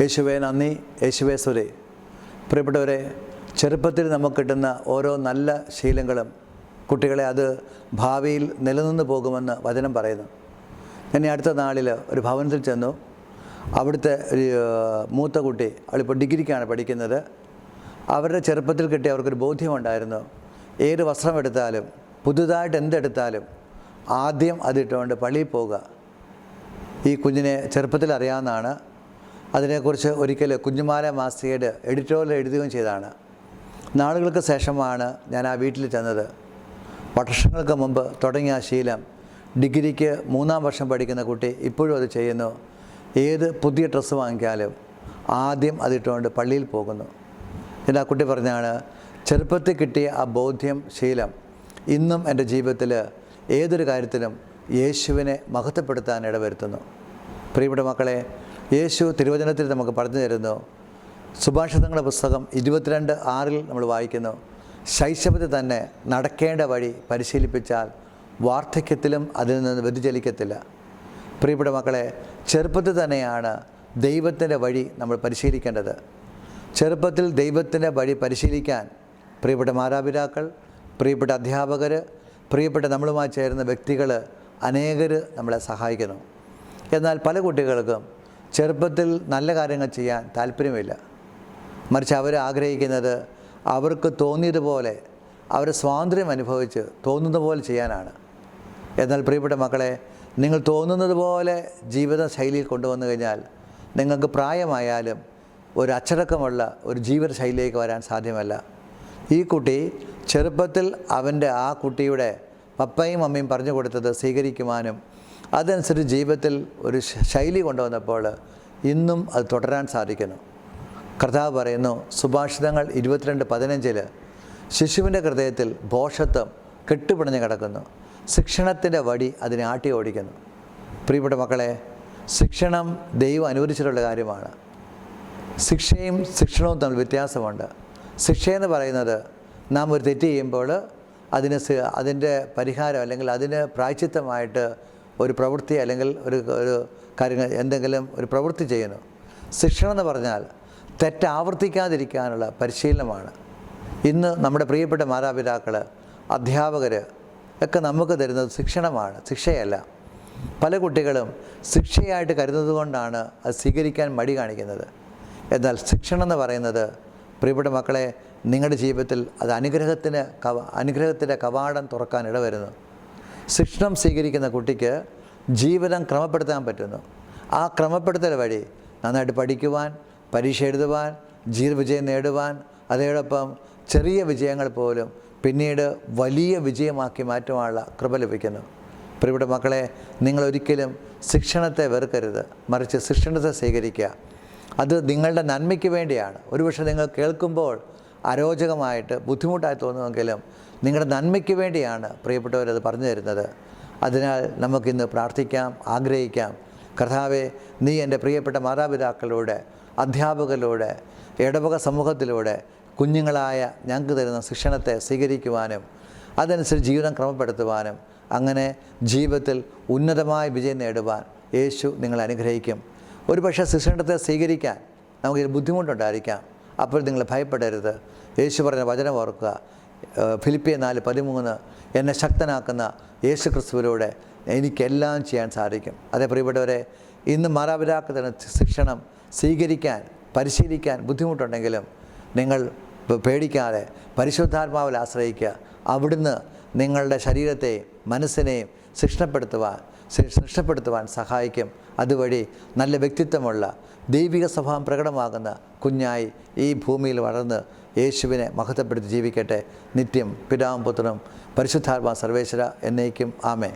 യേശുവേ നന്ദി. യേശുവേ സുരേ പ്രിയപ്പെട്ടവരെ ചെറുപ്പത്തിൽ നമുക്ക് കിട്ടുന്ന ഓരോ നല്ല ശീലങ്ങളും കുട്ടികളെ അത് ഭാവിയിൽ നിലനിന്ന് പോകുമെന്ന് വചനം പറയുന്നു. ഞാൻ അടുത്ത നാളിൽ ഒരു ഭവനത്തിൽ ചെന്നു. അവിടുത്തെ ഒരു മൂത്ത കുട്ടി അവളിപ്പോൾ ഡിഗ്രിക്കാണ് പഠിക്കുന്നത്. അവരുടെ ചെറുപ്പത്തിൽ കിട്ടിയ അവർക്കൊരു ബോധ്യമുണ്ടായിരുന്നു ഏത് വസ്ത്രം എടുത്താലും പുതുതായിട്ട് എന്തെടുത്താലും ആദ്യം അതിട്ടുകൊണ്ട് പള്ളിയിൽ പോകുക ഈ കുഞ്ഞിനെ ചെറുപ്പത്തിൽ അറിയാവുന്നതാണ്. അതിനെക്കുറിച്ച് ഒരിക്കൽ കുഞ്ഞുമാല മാസികയുടെ എഡിറ്റോറിയൽ എഴുതുകയും ചെയ്തതാണ്. നാളുകൾക്ക് ശേഷമാണ് ഞാൻ ആ വീട്ടിൽ ചെന്നത്. വർഷങ്ങൾക്ക് മുമ്പ് തുടങ്ങിയ ആ ശീലം. ഡിഗ്രിക്ക് മൂന്നാം വർഷം പഠിക്കുന്ന കുട്ടി ഇപ്പോഴും അത് ചെയ്യുന്നു. ഏത് പുതിയ ഡ്രസ്സ് വാങ്ങിക്കാലും ആദ്യം അതിട്ടുകൊണ്ട് പള്ളിയിൽ പോകുന്നു. എന്നിട്ട് ആ കുട്ടി പറഞ്ഞാണ് ചെറുപ്പത്തിൽ കിട്ടിയ ആ ബോധ്യം ശീലം ഇന്നും എന്റെ ജീവിതത്തിൽ ഏതൊരു കാര്യത്തിലും യേശുവിനെ മഹത്വപ്പെടുത്താൻ ഇടവരുത്തുന്നു. പ്രിയപ്പെട്ട മക്കളെ യേശു തിരുവചനത്തിൽ നമുക്ക് പറഞ്ഞു തരുന്നു. സുഭാഷിതങ്ങളുടെ പുസ്തകം ഇരുപത്തിരണ്ട് ആറിൽ നമ്മൾ വായിക്കുന്നു. ശൈശവത്തിൽ തന്നെ നടക്കേണ്ട വഴി പരിശീലിപ്പിച്ചാൽ വാർദ്ധക്യത്തിലും അതിൽ നിന്ന് വ്യതിചലിക്കത്തില്ല. പ്രിയപ്പെട്ട മക്കളെ ചെറുപ്പത്തിൽ തന്നെയാണ് ദൈവത്തിന്റെ വഴി നമ്മൾ പരിശീലിക്കേണ്ടത്. ചെറുപ്പത്തിൽ ദൈവത്തിന്റെ വഴി പരിശീലിക്കാൻ പ്രിയപ്പെട്ട മാതാപിതാക്കൾ പ്രിയപ്പെട്ട അധ്യാപകർ പ്രിയപ്പെട്ട നമ്മളുമായി ചേരുന്ന വ്യക്തികൾ അനേകർ നമ്മളെ സഹായിക്കുന്നു. എന്നാൽ പല കുട്ടികൾക്കും ചെറുപ്പത്തിൽ നല്ല കാര്യങ്ങൾ ചെയ്യാൻ താല്പര്യമില്ല. മറിച്ച് അവർ ആഗ്രഹിക്കുന്നത് അവർക്ക് തോന്നിയതുപോലെ അവർ സ്വാതന്ത്ര്യം അനുഭവിച്ച് തോന്നുന്ന പോലെ ചെയ്യാനാണ്. എന്നാൽ പ്രിയപ്പെട്ട മക്കളെ നിങ്ങൾ തോന്നുന്നത് പോലെ ജീവിത ശൈലിയിൽ കൊണ്ടുവന്നു കഴിഞ്ഞാൽ നിങ്ങൾക്ക് പ്രായമായാലും ഒരു അച്ചടക്കമുള്ള ഒരു ജീവിത ശൈലിയിലേക്ക് വരാൻ സാധ്യമല്ല. ഈ കുട്ടി ചെറുപ്പത്തിൽ അവന്റെ ആ കുട്ടിയുടെ പപ്പയും അമ്മയും പറഞ്ഞു കൊടുത്തത് സ്വീകരിക്കുവാനും അതനുസരിച്ച് ജീവിതത്തിൽ ഒരു ശൈലി കൊണ്ടുവന്നപ്പോൾ ഇന്നും അത് തുടരാൻ സാധിക്കുന്നു. കർത്താവ് പറയുന്നു സുഭാഷിതങ്ങൾ ഇരുപത്തിരണ്ട് പതിനഞ്ചിൽ ശിശുവിന്റെ ഹൃദയത്തിൽ ഭോഷത്വം കെട്ടുപിണഞ്ഞ് കിടക്കുന്നു. ശിക്ഷണത്തിന്റെ വടി അതിനെ ആട്ടി ഓടിക്കുന്നു. പ്രിയപ്പെട്ട മക്കളെ ശിക്ഷണം ദൈവം അനുവദിച്ചിട്ടുള്ള കാര്യമാണ്. ശിക്ഷയും ശിക്ഷണവും തമ്മിൽ വ്യത്യാസമുണ്ട്. ശിക്ഷയെന്ന് പറയുന്നത് നാം ഒരു തെറ്റ് ചെയ്യുമ്പോൾ അതിന് അതിന്റെ പരിഹാരം അല്ലെങ്കിൽ അതിന് പ്രായച്ചിത്തമായിട്ട് ഒരു പ്രവൃത്തി അല്ലെങ്കിൽ ഒരു ഒരു കാര്യങ്ങൾ എന്തെങ്കിലും ഒരു പ്രവൃത്തി ചെയ്യുന്നു. ശിക്ഷണം എന്ന് പറഞ്ഞാൽ തെറ്റാവർത്തിക്കാതിരിക്കാനുള്ള പരിശീലനമാണ്. ഇന്ന് നമ്മുടെ പ്രിയപ്പെട്ട മാതാപിതാക്കൾ അധ്യാപകർ ഒക്കെ നമുക്ക് തരുന്നത് ശിക്ഷണമാണ് ശിക്ഷയല്ല. പല കുട്ടികളും ശിക്ഷയായിട്ട് കരുതുന്നത് കൊണ്ടാണ് അത് സ്വീകരിക്കാൻ മടി കാണിക്കുന്നത്. എന്നാൽ ശിക്ഷണം എന്ന് പറയുന്നത് പ്രിയപ്പെട്ട മക്കളെ നിങ്ങളുടെ ജീവിതത്തിൽ അത് അനുഗ്രഹത്തിന് കവ അനുഗ്രഹത്തിന്റെ കവാടം തുറക്കാൻ ഇടവരുന്നു. ശിക്ഷണം സ്വീകരിക്കുന്ന കുട്ടിക്ക് ജീവിതം ക്രമപ്പെടുത്താൻ പറ്റുന്നു. ആ ക്രമപ്പെടുത്തൽ വഴി നന്നായിട്ട് പഠിക്കുവാൻ പരീക്ഷ എഴുതുവാൻ ജീവിതവിജയം നേടുവാൻ അതോടൊപ്പം ചെറിയ വിജയങ്ങൾ പോലും പിന്നീട് വലിയ വിജയമാക്കി മാറ്റുവാനുള്ള കൃപ ലഭിക്കുന്നു. പ്രിയപ്പെട്ട മക്കളെ നിങ്ങൾ ഒരിക്കലും ശിക്ഷണത്തെ വെറുക്കരുത്. മറിച്ച് ശിക്ഷണത്തെ സ്വീകരിക്കുക. അത് നിങ്ങളുടെ നന്മയ്ക്ക് വേണ്ടിയാണ്. ഒരുപക്ഷെ നിങ്ങൾ കേൾക്കുമ്പോൾ അരോചകമായിട്ട് ബുദ്ധിമുട്ടായി തോന്നുമെങ്കിലും നിങ്ങളുടെ നന്മയ്ക്ക് വേണ്ടിയാണ് പ്രിയപ്പെട്ടവരത് പറഞ്ഞു തരുന്നത്. അതിനാൽ നമുക്കിന്ന് പ്രാർത്ഥിക്കാം ആഗ്രഹിക്കാം. കർത്താവെ നീ എന്റെ പ്രിയപ്പെട്ട മാതാപിതാക്കളിലൂടെ അധ്യാപകരിലൂടെ ഇടവക സമൂഹത്തിലൂടെ കുഞ്ഞുങ്ങളായ ഞങ്ങൾക്ക് തരുന്ന ശിക്ഷണത്തെ സ്വീകരിക്കുവാനും അതനുസരിച്ച് ജീവിതം ക്രമപ്പെടുത്തുവാനും അങ്ങനെ ജീവിതത്തിൽ ഉന്നതമായ വിജയം നേടുവാൻ യേശു നിങ്ങളെ അനുഗ്രഹിക്കും. ഒരുപക്ഷെ ശിക്ഷണത്തെ സ്വീകരിക്കാൻ നമുക്ക് ബുദ്ധിമുട്ടുണ്ടായിരിക്കാം. അപ്പോൾ നിങ്ങൾ ഭയപ്പെടരുത്. യേശു പറഞ്ഞ വചനം ഓർക്കുക. ഫിലിപ്പിയ നാല് പതിമൂന്ന്. എന്നെ ശക്തനാക്കുന്ന യേശു ക്രിസ്തുവിലൂടെ എനിക്കെല്ലാം ചെയ്യാൻ സാധിക്കും. അതേ പ്രിയപ്പെട്ടവരെ ഇന്ന് മാതാപിതാക്കൾ ശിക്ഷണം സ്വീകരിക്കാൻ പരിശീലിക്കാൻ ബുദ്ധിമുട്ടുണ്ടെങ്കിലും നിങ്ങൾ പേടിക്കാതെ പരിശുദ്ധാത്മാവിൽ ആശ്രയിക്കുക. അവിടുന്ന് നിങ്ങളുടെ ശരീരത്തെയും മനസ്സിനെയും ശിക്ഷണപ്പെടുത്തുവാൻ ശിക്ഷപ്പെടുത്തുവാൻ സഹായിക്കും. അതുവഴി നല്ല വ്യക്തിത്വമുള്ള ദൈവിക സ്വഭാവം പ്രകടമാകുന്ന കുഞ്ഞായി ഈ ഭൂമിയിൽ വളർന്ന് യേശുവിനെ മഹത്വപ്പെടുത്തി ജീവിക്കട്ടെ. നിത്യം പിതാവും പുത്രനും പരിശുദ്ധാത്മാ സർവേശ്വര എന്നേക്കും. ആമേ